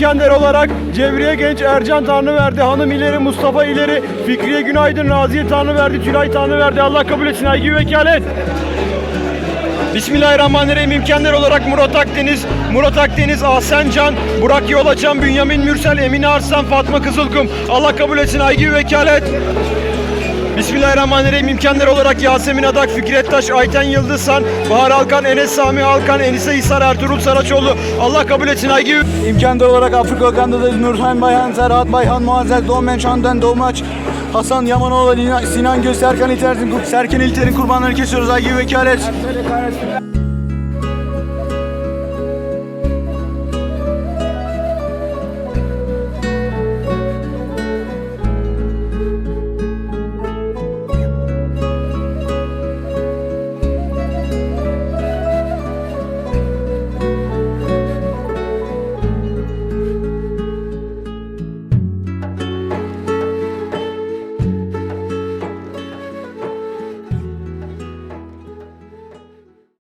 İmkender olarak Cevriye Genç Ercan Tanrıverdi, Hanım İleri, Mustafa İleri, Fikriye Günaydın, Raziye Tanrıverdi, Tülay Tanrıverdi. Allah kabul etsin. Aygı vekalet. Bismillahirrahmanirrahim. İmkender olarak Murat Akdeniz, Murat Akdeniz, Ahsen Can, Burak Yolaçan, Bünyamin Mürsel, Emine Arslan, Fatma Kızılkum. Allah kabul etsin. Aygı vekalet. Bismillahirrahmanirrahim. İmkanlar olarak Yasemin Adak, Fikret Taş, Ayten Yıldızhan, Bahar Alkan, Enes Sami Alkan, Enise İsar, Ertuğrul Saraçoğlu. Allah kabul etsin. Aygı İmkanda olarak Afrika Kandı'da Nurhan Bayhan, Serhat Bayhan, Muazzez Doğmen Şan'dan Doğmaç, Hasan Yamanoğlu, Sinan Göz, Serkan İlter'in, Serkan İlter'in kurbanlarını kesiyoruz. Aygi Vekalet.